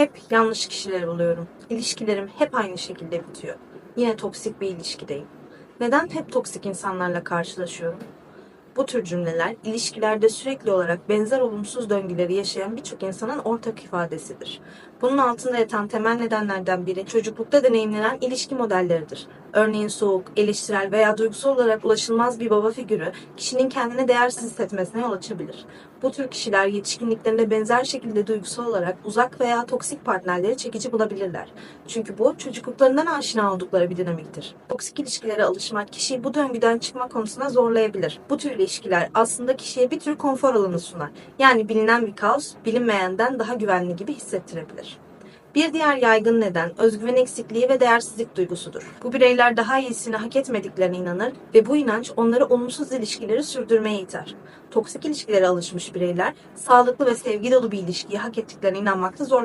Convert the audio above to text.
Hep yanlış kişileri buluyorum. İlişkilerim hep aynı şekilde bitiyor. Yine toksik bir ilişkideyim. Neden hep toksik insanlarla karşılaşıyorum? Bu tür cümleler ilişkilerde sürekli olarak benzer olumsuz döngüleri yaşayan birçok insanın ortak ifadesidir. Bunun altında yatan temel nedenlerden biri çocuklukta deneyimlenen ilişki modelleridir. Örneğin soğuk, eleştirel veya duygusal olarak ulaşılmaz bir baba figürü kişinin kendini değersiz hissetmesine yol açabilir. Bu tür kişiler yetişkinliklerinde benzer şekilde duygusal olarak uzak veya toksik partnerleri çekici bulabilirler. Çünkü bu çocukluklarından aşina oldukları bir dinamiktir. Toksik ilişkilere alışmak kişiyi bu döngüden çıkma konusunda zorlayabilir. Bu tür ilişkiler aslında kişiye bir tür konfor alanı sunar. Yani bilinen bir kaos bilinmeyenden daha güvenli gibi hissettirebilir. Bir diğer yaygın neden özgüven eksikliği ve değersizlik duygusudur. Bu bireyler daha iyisini hak etmediklerine inanır ve bu inanç onları olumsuz ilişkileri sürdürmeye iter. Toksik ilişkilere alışmış bireyler sağlıklı ve sevgi dolu bir ilişkiyi hak ettiklerine inanmakta zorlanır.